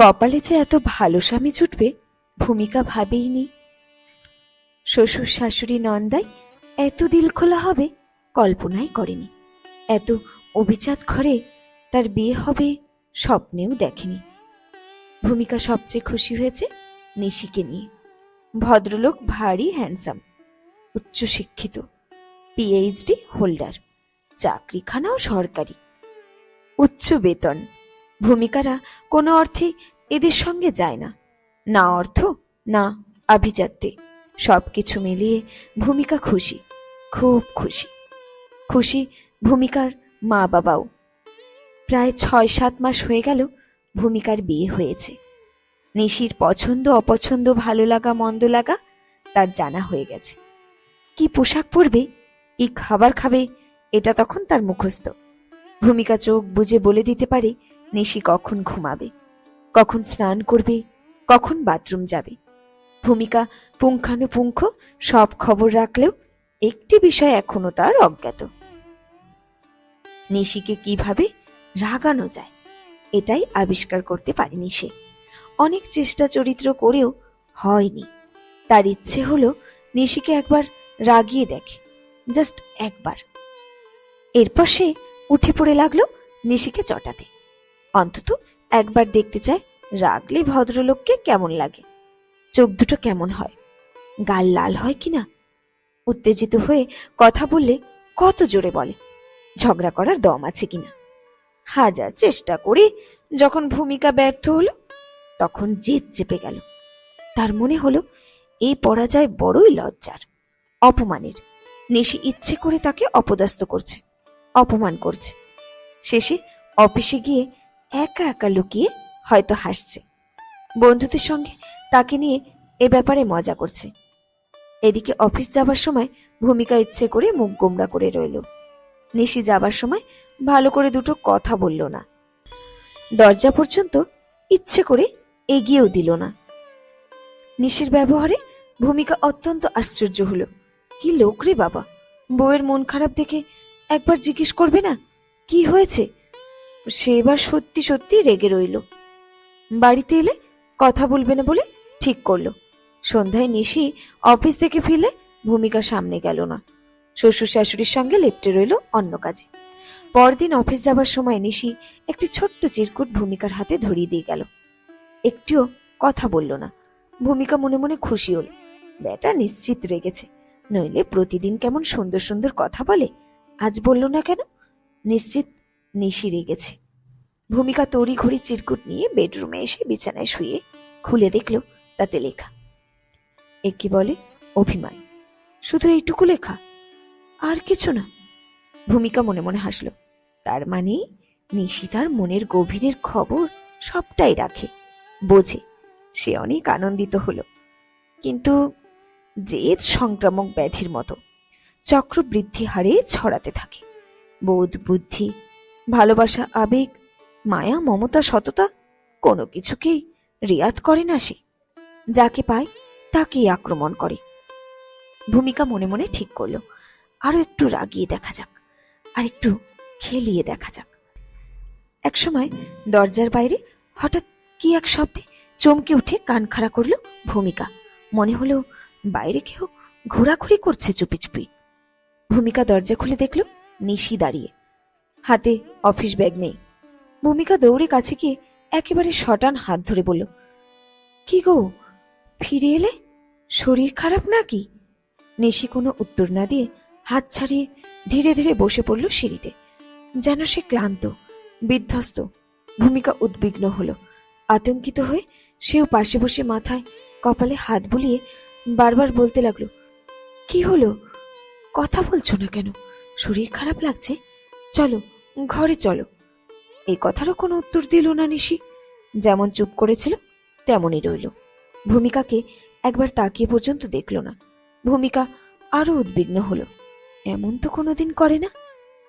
কপালে যে এত ভালো স্বামী জুটবে, ভূমিকা ভাবেইনি শ্বশুর শাশুড়ি নন্দাই এত দিল খোলা হবে, কল্পনাই করেনি। এত অভিজাত ঘরে তার বিয়ে হবে, স্বপ্নেও দেখেনি। ভূমিকা সবচেয়ে খুশি হয়েছে নিশিকে নিয়ে। ভদ্রলোক ভারী হ্যান্ডসাম উচ্চশিক্ষিত পিএইচডি হোল্ডার চাকরিখানাও সরকারি, উচ্চ বেতন। ভূমিকারা কোনো অর্থে এদের সঙ্গে যায় না। না অর্থ, না আভিজাত্যে। সব কিছু মিলিয়ে ভূমিকা খুশি, খুব খুশি। খুশি ভূমিকার মা বাবাও প্রায় ছয় সাত মাস হয়ে গেল ভূমিকার বিয়ে হয়েছে। নিশির পছন্দ, অপছন্দ, ভালো লাগা, মন্দ লাগা তার জানা হয়ে গেছে। কি পোশাক পরবে, কি খাবার খাবে, এটা তখন তার মুখস্থ। ভূমিকা চোখ বুজে বলে দিতে পারে নিশি কখন ঘুমাবে? কখন স্নান করবে? কখন বাথরুম যাবে? ভূমিকা পুঙ্খানুপুঙ্খ সব খবর রাখলেও একটি বিষয় এখনও তার অজ্ঞাত। নিশিকে কীভাবে রাগানো যায়, এটাই আবিষ্কার করতে পারেনি সে। অনেক চেষ্টা চরিত্র করেও হয়নি। তার ইচ্ছে হলো নিশিকে একবার রাগিয়ে দেখে, জাস্ট একবার। এরপর সে উঠে পড়ে লাগল নিশিকে চটাতে। অন্তত একবার দেখতে চায় রাগলে ভদ্রলোককে কেমন লাগে। চোখ দুটো কেমন হয়? গাল লাল হয় কিনা? উত্তেজিত হয়ে কথা বললে কত জোরে বলে, ঝগড়া করার দম আছে কিনা? হাজার চেষ্টা করে যখন ভূমিকা ব্যর্থ হলো, তখন জেদ চেপে গেল। তার মনে হলো, এই পরাজয় বড়ই লজ্জার, অপমানের। নিশি ইচ্ছে করে তাকে অপদস্থ করছে, অপমান করছে। শেষে অফিসে গিয়ে একা একা লুকিয়ে হয়তো হাসছে। বন্ধুদের সঙ্গে তাকে নিয়ে এ ব্যাপারে মজা করছে। এদিকে অফিস যাবার সময় ভূমিকা ইচ্ছে করে মুখ গোমড়া করে রইল। নিশি যাবার সময় ভালো করে দুটো কথা বলল না। দরজা পর্যন্ত ইচ্ছে করে এগিয়েও দিল না। নিশির ব্যবহারে ভূমিকা অত্যন্ত আশ্চর্য হলো। কি লোক রে বাবা! বউয়ের মন খারাপ দেখে একবার জিজ্ঞেস করবে না? কি হয়েছে? সে এবার সত্যি সত্যি রেগে রইল। বাড়িতে এলে কথা বলবে না বলে ঠিক করল। সন্ধ্যায় নিশি অফিস থেকে ফিরলে ভূমিকা সামনে গেল না। শ্বশুর শাশুড়ির সঙ্গে লেপটে রইল অন্য কাজে। পরদিন অফিস যাবার সময় নিশি একটি ছোট্ট চিরকুট ভূমিকার হাতে ধরিয়ে দিয়ে গেল। একটিও কথা বলল না। ভূমিকা মনে মনে খুশি হল। বেটা নিশ্চিত রেগেছে। নইলে প্রতিদিন কেমন সুন্দর সুন্দর কথা বলে, আজ বলল না কেন? নিশ্চিত নিশি রেগেছে। ভূমিকা তড়ি ঘড়ি চিরকুট নিয়ে বেডরুমে এসে বিছানায় শুয়ে খুলে দেখল তাতে লেখা। এ কি বলে? অভিমান। শুধু এইটুকু লেখা? আর কিছু না। ভূমিকা মনে মনে হাসল। তার মানে নিশি তার মনের গভীরের খবর সবটাই রাখে। বোঝে, সে অনেক আনন্দিত হলো। কিন্তু জেদ সংক্রামক ব্যাধির মতো চক্রবৃদ্ধি হারে ছড়াতে থাকে। বোধ বুদ্ধি ভালোবাসা, আবেগ, মায়া, মমতা, সততা, কোনো কিছুকেই রিয়াত করে না সে। যাকে পায় তাকেই আক্রমণ করে। ভূমিকা মনে মনে ঠিক করল। আরও একটু রাগিয়ে দেখা যাক, আর একটু খেলিয়ে দেখা যাক। একসময় দরজার বাইরে হঠাৎ কি এক শব্দে চমকে উঠে কান খাড়া করল ভূমিকা। মনে হলো বাইরে কেউ ঘোরাঘুরি করছে চুপি চুপি ভূমিকা দরজা খুলে দেখল নিশি দাঁড়িয়ে। হাতে অফিস ব্যাগ নেই। ভূমিকা দৌড়ে কাছে গিয়ে একেবারে শটান হাত ধরে বলল, কি গো, ফিরে এলে? শরীর খারাপ নাকি? নিশি কোনো উত্তর না দিয়ে হাত ছাড়িয়ে ধীরে ধীরে বসে পড়ল সিঁড়িতে। যেন সে ক্লান্ত, বিধ্বস্ত, ভূমিকা উদ্বিগ্ন হলো। আতঙ্কিত হয়ে সেও পাশে বসে মাথায় কপালে হাত বুলিয়ে বারবার বলতে লাগল, কি হলো? কথা বলছো না কেন? শরীর খারাপ লাগছে? চলো ঘরে চলো। এই কথারও কোনো উত্তর দিল না নিশি। যেমন চুপ করেছিল, তেমনই রইল। ভূমিকাকে একবার তাকিয়ে পর্যন্ত দেখল না। ভূমিকা আরও উদ্বিগ্ন হলো। এমন তো কোনোদিন করে না।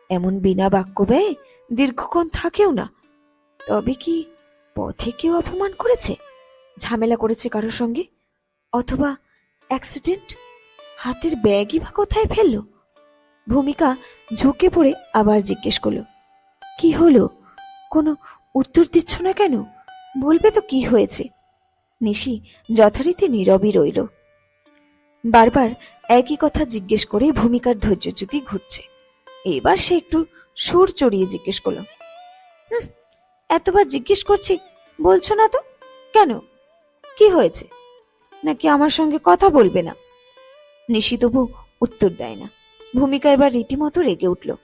এমন বিনা বাক্য ব্যয়ে দীর্ঘক্ষণ থাকেও না। তবে কি পথে কেউ অপমান করেছে? ঝামেলা করেছে কারোর সঙ্গে? অথবা অ্যাক্সিডেন্ট হাতের ব্যাগই বা কোথায় ফেলল? ভূমিকা ঝুঁকে পড়ে আবার জিজ্ঞেস করল কি হলো? কোনো উত্তর দিচ্ছ না কেন? বলবে তো কি হয়েছে? নিশি যথারীতি নীরবই রইল। বারবার একই কথা জিজ্ঞেস করে ভূমিকার ধৈর্যচ্যুতি ঘুরছে। এবার সে একটু সুর চড়িয়ে জিজ্ঞেস করল "হুঁ, এতবার জিজ্ঞেস করছি বলছো না তো? কেন? কি হয়েছে? নাকি আমার সঙ্গে কথা বলবে না? নিশি তবু উত্তর দেয় না। ভূমিকা এবার রীতিমতো রেগে উঠল।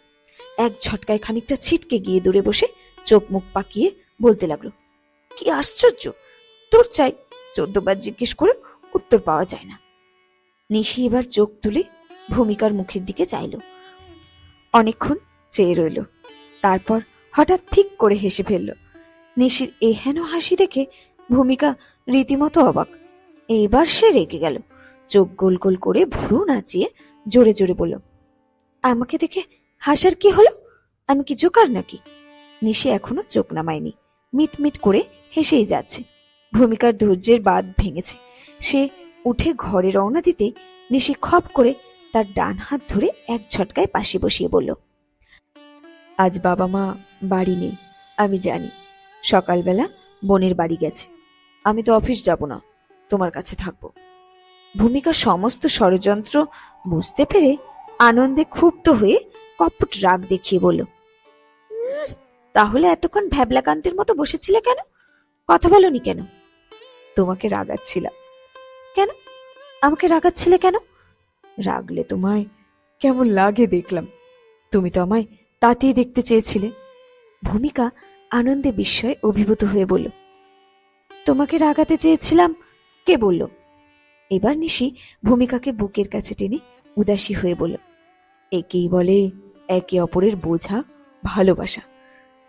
এক ঝটকায় খানিকটা ছিটকে গিয়ে দূরে বসে চোখ মুখ পাকিয়ে বলতে লাগল, কি আশ্চর্য! তোর চাই চোদ্দবার জিজ্ঞেস করে উত্তর পাওয়া যায় না। নিশি এবার চোখ তুলে ভূমিকার মুখের দিকে চাইল। অনেকক্ষণ চেয়ে রইল, তারপর হঠাৎ ফিক করে হেসে ফেলল। নিশির এহেন হাসি দেখে ভূমিকা রীতিমতো অবাক। এইবার সে রেগে গেল, চোখ গোল গোল করে ভুরু নাচিয়ে জোরে জোরে বলল, আমাকে দেখে হাসার কি হলো? আমি কি জোকার নাকি? নিশি এখনও চোখ নামায়নি। মিট মিট করে হেসেই যাচ্ছে। ভূমিকার ধৈর্যের বাঁধ ভেঙেছে। সে উঠে ঘরে রওনা দিতে নিশি খপ করে তার ডান হাত ধরে এক ঝটকায় পাশে বসিয়ে বলল, আজ বাবা মা বাড়ি নেই, আমি জানি। সকালবেলা বোনের বাড়ি গেছে। আমি তো অফিস যাব না, তোমার কাছে থাকব। ভূমিকা সমস্ত ষড়যন্ত্র বুঝতে পেরে আনন্দে ক্ষুব্ধ হয়ে কপট রাগ দেখিয়ে বলল তাহলে এতক্ষণ ভ্যাবলাকান্তের মতো বসেছিলে কেন? কথা বলনি কেন? তোমাকে রাগাচ্ছিলাম। কেন? আমাকে রাগাচ্ছিলে কেন? রাগলে তোমায় কেমন লাগে দেখলাম। তুমি তো আমায় তাতেই দেখতে চেয়েছিলে। ভূমিকা আনন্দে বিস্ময়ে অভিভূত হয়ে বলল, তোমাকে রাগাতে চেয়েছিলাম? কে বলল? এবার নিশি ভূমিকাকে বুকের কাছে টেনে উদাসী হয়ে বলল, একেই বলে একে অপরের বোঝা, ভালোবাসা।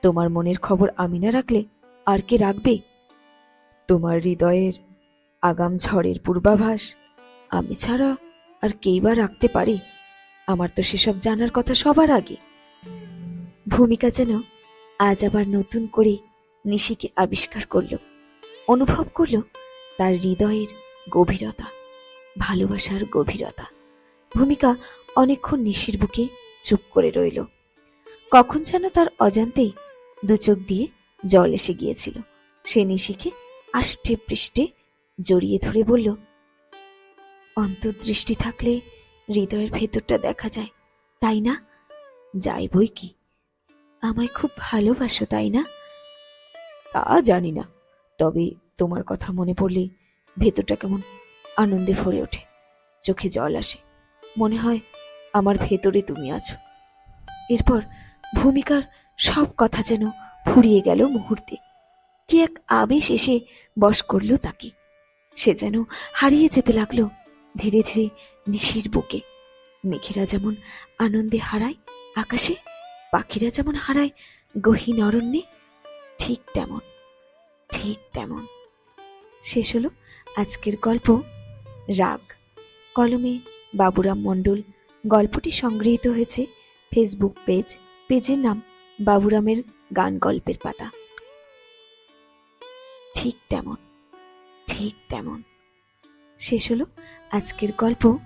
তোমার মনের খবর আমি না রাখলে আর কে রাখবে? তোমার হৃদয়ের আগাম ঝড়ের পূর্বাভাস আমি ছাড়া আর কেই বা রাখতে পারি? আমার তো সেসব জানার কথা সবার আগে। ভূমিকা যেন আজ আবার নতুন করে নিশিকে আবিষ্কার করল, অনুভব করল তার হৃদয়ের গভীরতা, ভালোবাসার গভীরতা। ভূমিকা অনেকক্ষণ নিশির বুকে চুপ করে রইল। কখন যেন তার অজান্তেই দু চোখ দিয়ে জল এসে গিয়েছিল। সে নিশিকে আষ্টে পৃষ্ঠে জড়িয়ে ধরে বলল, অন্তর্দৃষ্টি থাকলে হৃদয়ের ভেতরটা দেখা যায়, তাই না? যাই বই কি। আমায় খুব ভালোবাসো, তাই না? তা জানি না, তবে তোমার কথা মনে পড়লে ভেতরটা কেমন আনন্দে ভরে ওঠে। চোখে জল আসে মনে হয় আমার ভেতরে তুমি আছো। এরপর ভূমিকার সব কথা যেন ফুরিয়ে গেল মুহূর্তে। কি এক আবেশ এসে বশ করল তাকে। সে যেন হারিয়ে যেতে লাগল ধীরে ধীরে নিশির বুকে। মেঘেরা যেমন আনন্দে হারায়, আকাশে পাখিরা যেমন হারায়, গহীন অরণ্যে ঠিক তেমন ঠিক তেমন। শেষ হলো আজকের গল্প রাগ। কলমে বাবুরাম মণ্ডল। গল্পটি সংগৃহীত হয়েছে ফেসবুক পেজ। পেজের নাম বাবুরামের গান গল্পের পাতা। ঠিক তেমন ঠিক তেমন। শেষ হলো আজকের গল্প।